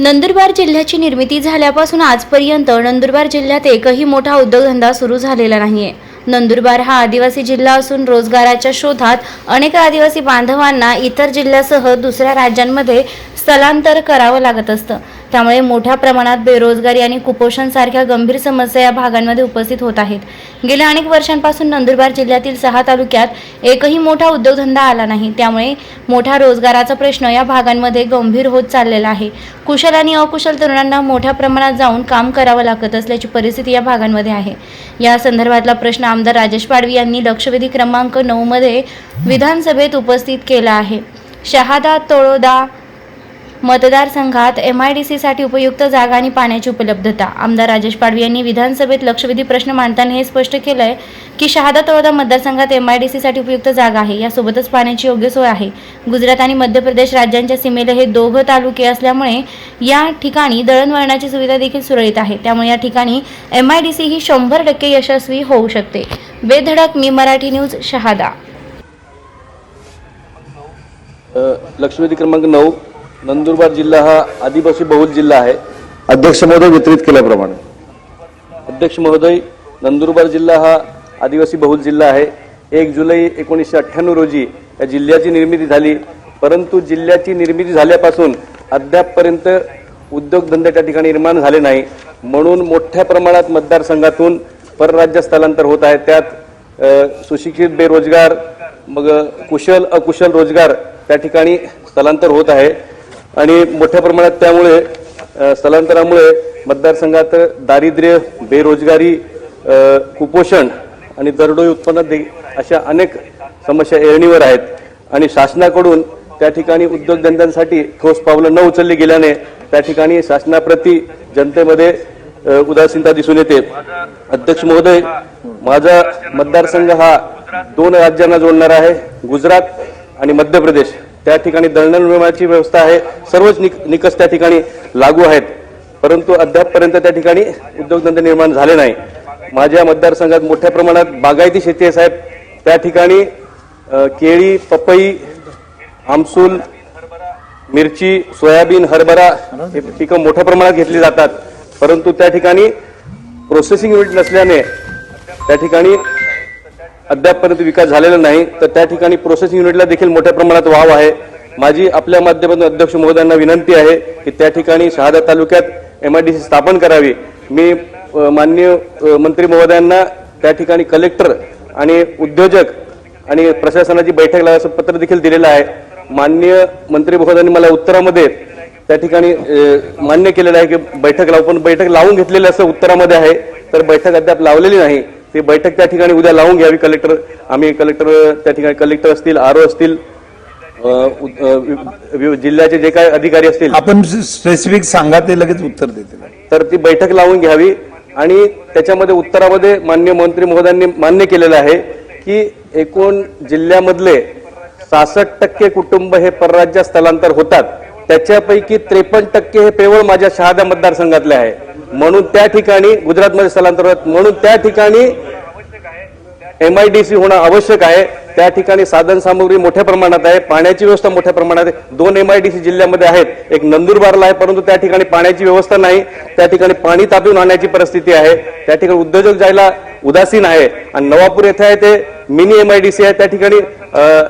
नंदुरबार जिल्ह्याची निर्मिती झाल्यापासून आजपर्यंत नंदुरबार जिल्ह्यात एकही मोठा उद्योगधंदा सुरू झालेला नाहीये. नंदुरबार हा आदिवासी जिल्हा असून रोजगाराच्या शोधात अनेक आदिवासी बांधवांना इतर जिल्ह्यासह दुसऱ्या राज्यांमध्ये स्थलांतर करावं लागत असतं. त्यामुळे मोठ्या प्रमाणात बेरोजगारी आणि कुपोषणसारख्या गंभीर समस्या या भागांमध्ये उपस्थित होत आहेत. गेल्या अनेक वर्षांपासून नंदुरबार जिल्ह्यातील सहा तालुक्यात एकही मोठा उद्योगधंदा आला नाही. त्यामुळे मोठ्या रोजगाराचा प्रश्न या भागांमध्ये गंभीर होत चाललेला आहे. कुशल आणि अकुशल तरुणांना मोठ्या प्रमाणात जाऊन काम करावं लागत असल्याची परिस्थिती या भागांमध्ये आहे. या संदर्भातला प्रश्न आमदार राजेश पाडवी यांनी लक्षवेधी क्रमांक नऊमध्ये विधानसभेत उपस्थित केला आहे. शहादा तोळोदा मतदारसंघात एम आय डी सीसाठी उपयुक्त जागा आणि पाण्याची उपलब्धता. आमदार राजेश पाडवी यांनी विधानसभेत लक्षवेधी प्रश्न मांडताना हे स्पष्ट केलं आहे की शहादा तळोदा मतदारसंघात एम आय डी सीसाठी उपयुक्त जागा आहे. यासोबतच पाण्याची योग्य सोय आहे. गुजरात आणि मध्य प्रदेश राज्यांच्या सीमेला हे दोघं तालुके असल्यामुळे या ठिकाणी दळणवळणाची सुविधा देखील सुरळीत आहे. त्यामुळे या ठिकाणी एम आय डी सी ही शंभर टक्के यशस्वी होऊ शकते. बेधडक मी मराठी न्यूज शहादा. लक्षवेधी क्रमांक नऊ. नंदुरबार जिल्हा हा आदिवासी बहुल जिल्हा आहे. अध्यक्ष महोदय वितरित केल्याप्रमाणे. अध्यक्ष महोदय नंदुरबार जिल्हा हा आदिवासी बहुल जिल्हा आहे. एक जुलै एकोणीसशे अठ्ठ्याण्णव रोजी या जिल्ह्याची निर्मिती झाली. परंतु जिल्ह्याची निर्मिती झाल्यापासून अद्यापपर्यंत उद्योगधंदे त्या ठिकाणी निर्माण झाले नाही. म्हणून मोठ्या प्रमाणात मतदारसंघातून परराज्य स्थलांतर होत आहे. त्यात सुशिक्षित बेरोजगार मग कुशल अकुशल रोजगार त्या ठिकाणी स्थलांतर होत आहे. आणि मोठ्या प्रमाणात त्यामुळे स्थलांतरामुळे मतदारसंघात दारिद्र्य बेरोजगारी कुपोषण आणि दरडोई उत्पन्न दे अशा अनेक समस्या ऐरणीवर आहेत. आणि शासनाकडून त्या ठिकाणी उद्योगधंद्यांसाठी ठोस पावलं न उचलली गेल्याने त्या ठिकाणी शासनाप्रती जनतेमध्ये उदासीनता दिसून येते. अध्यक्ष महोदय माझा मतदारसंघ हा दोन राज्यांना जोडणारा आहे गुजरात आणि मध्य प्रदेश. त्या ठिकाणी दळणवळणाची व्यवस्था आहे. सर्वच निक- निकष त्या ठिकाणी लागू आहेत. परंतु अद्यापपर्यंत त्या ठिकाणी उद्योगधंदे निर्माण झाले नाही. माझ्या मतदारसंघात मोठ्या प्रमाणात बागायती शेती आहे साहेब. त्या ठिकाणी केळी पपई आमसूल मिरची सोयाबीन हरभरा हे पिकं मोठ्या प्रमाणात घेतली जातात. परंतु त्या ठिकाणी प्रोसेसिंग युनिट नसल्याने त्या ठिकाणी अद्यापपर्यंत विकास झालेला नाही तर त्या ठिकाणी प्रोसेसिंग युनिटला देखील मोठ्या प्रमाणात वाव आहे. माझी आपल्या माध्यमातून अध्यक्ष महोदयांना विनंती आहे की त्या ठिकाणी शहादा तालुक्यात एमआयडीसी स्थापन करावी. मी माननीय मंत्री महोदयांना त्या ठिकाणी कलेक्टर आणि उद्योजक आणि प्रशासनाची बैठक लावायचं पत्र देखील दिलेलं आहे. माननीय मंत्री महोदयांनी मला उत्तरामध्ये त्या ठिकाणी मान्य केलेलं आहे की बैठक लावू पण बैठक लावून घेतलेली असं उत्तरामध्ये आहे तर बैठक अद्याप लावलेली नाही. ती बैठक त्या ठिकाणी उद्या लावून घ्यावी. कलेक्टर आम्ही कलेक्टर त्या ठिकाणी कलेक्टर असतील आर असतील अ, उ- अ, वि- वि- जिल्ह्याचे जे काही अधिकारी असतील. आपण स्पेसिफिक सांगा ते लगेच उत्तर देतील. तर ती बैठक लावून घ्यावी आणि त्याच्यामध्ये उत्तरामध्ये मान्य मंत्री महोदयांनी मान्य केलेलं आहे की एकूण जिल्ह्यामधले सहासष्ट टक्के कुटुंब हे परराज्य स्थलांतर होतात. त्याच्यापैकी त्रेपन्न टक्के हे केवळ माझ्या शहादा मतदारसंघातले आहे. म्हणून त्या ठिकाणी गुजरातमध्ये स्थलांतर होत. म्हणून त्या ठिकाणी एमआयडीसी होणं आवश्यक आहे. त्या ठिकाणी साधनसामुग्री मोठ्या प्रमाणात आहे. पाण्याची व्यवस्था मोठ्या प्रमाणात आहे. दोन एमआयडीसी जिल्ह्यामध्ये आहेत. एक नंदुरबारला आहे परंतु त्या ठिकाणी पाण्याची व्यवस्था नाही. त्या ठिकाणी पाणी तापवून आणण्याची परिस्थिती आहे. त्या ठिकाणी उद्योजक जायला उदासीन आहे. आणि नवापूर येथे आहे ते मिनी एमआयडीसी आहे. त्या ठिकाणी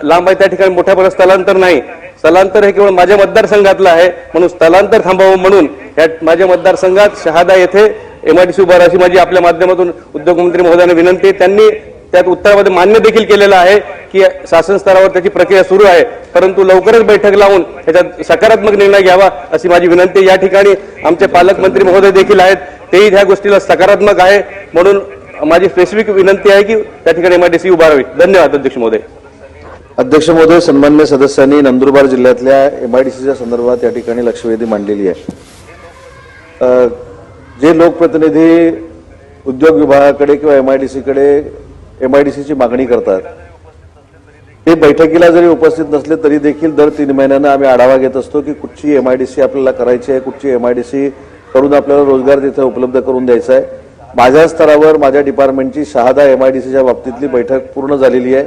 लांब आहे. त्या ठिकाणी मोठ्या प्रमाणात स्थलांतर नाही. स्थलांतर हे केवळ माझ्या मतदारसंघातलं आहे. म्हणून स्थलांतर थांबावं म्हणून या माझ्या मतदारसंघात शहादा येथे एमआयडीसी उभारा अशी माझी आपल्या माध्यमातून उद्योगमंत्री महोदयांना विनंती त्यांनी त्यात उत्तरामध्ये मान्य देखील केलेलं आहे की शासन स्तरावर त्याची प्रक्रिया सुरू आहे. परंतु लवकरच बैठक लावून त्याच्यात सकारात्मक निर्णय घ्यावा अशी माझी विनंती या ठिकाणी आमचे पालकमंत्री महोदय देखील आहेत. तेही ह्या गोष्टीला सकारात्मक आहे. म्हणून माझी स्पेसिफिक विनंती आहे की त्या ठिकाणी एमआयडीसी उभारावी. धन्यवाद अध्यक्ष महोदय. अध्यक्ष महोदय सन्मान्य सदस्यांनी नंदुरबार जिल्ह्यातल्या एमआयडीसीच्या संदर्भात या ठिकाणी लक्षवेधी मांडलेली आहे. जे लोकप्रतिनिधी उद्योग विभागाकडे किंवा एमआयडीसीकडे एमआयडीसीची मागणी करतात. ते बैठकीला जरी उपस्थित नसले तरी देखील दर तीन महिन्यानं आम्ही आढावा घेत असतो की कुठची एमआयडीसी आपल्याला करायची आहे कुठची एमआयडीसी करून आपल्याला रोजगार तिथे उपलब्ध करून द्यायचा आहे. माझ्या स्तरावर माझ्या डिपार्टमेंटची शहादा एमआयडीसीच्या बाबतीतली बैठक पूर्ण झालेली आहे.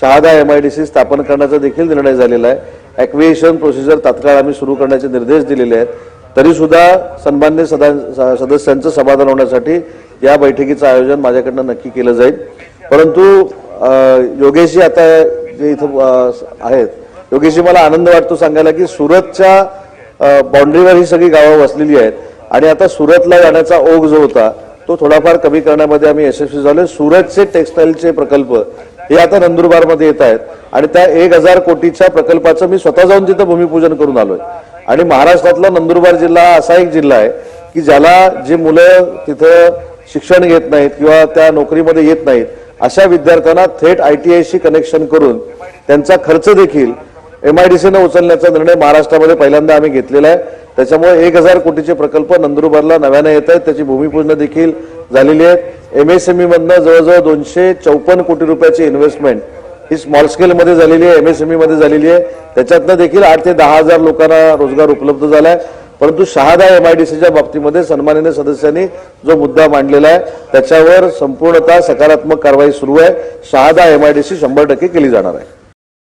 शहादा एमआयडीसी स्थापन करण्याचा देखील निर्णय झालेला आहे. ॲक्विएशन प्रोसिजर तात्काळ आम्ही सुरू करण्याचे निर्देश दिलेले आहेत. तरी सुद्धा सन्मान्य सदा सदस्यांचं समाधान होण्यासाठी या बैठकीचं आयोजन माझ्याकडनं नक्की केलं जाईल. परंतु योगेशजी आता जे इथं आहेत योगेशजी मला आनंद वाटतो सांगायला की सुरतच्या बाउंड्रीवर ही सगळी गावं वसलेली आहेत. आणि आता सुरतला जाण्याचा ओघ जो होता तो थोडाफार कमी करण्यामध्ये आम्ही यशस्वी झालोय सुरतचे टेक्सटाईलचे प्रकल्प हे आता नंदुरबारमध्ये येत आहेत. आणि त्या एक हजार कोटीच्या प्रकल्पाचं मी स्वतः जाऊन तिथं भूमिपूजन करून आलोय. आणि महाराष्ट्रातला नंदुरबार जिल्हा असा एक जिल्हा आहे की ज्याला जे मुलं तिथं शिक्षण घेत नाहीत किंवा त्या नोकरीमध्ये येत नाहीत अशा विद्यार्थ्यांना थेट आय टी आयशी कनेक्शन करून त्यांचा खर्च देखील एम आय डी उचलण्याचा निर्णय महाराष्ट्रामध्ये पहिल्यांदा आम्ही घेतलेला आहे. त्याच्यामुळे एक हजार कोटीचे प्रकल्प नंदुरबारला नव्याने येत आहेत. त्याची भूमिपूजन देखील झालेली आहे एमएसएमई मधनं जवळजवळ दोनशे चौपन्न कोटी रुपयाची इन्व्हेस्टमेंट ही स्मॉल स्केलमध्ये झालेली आहे. एमएसएमई मध्ये झालेली आहे. त्याच्यातनं देखील आठ ते दहा हजार लोकांना रोजगार उपलब्ध झाला आहे परंतु शहादा एमआयडीसीच्या बाबतीमध्ये सन्माननीय सदस्यांनी जो मुद्दा मांडलेला आहे त्याच्यावर संपूर्णतः सकारात्मक कारवाई सुरू आहे. शहादा एमआयडीसी शंभर टक्के केली जाणार आहे.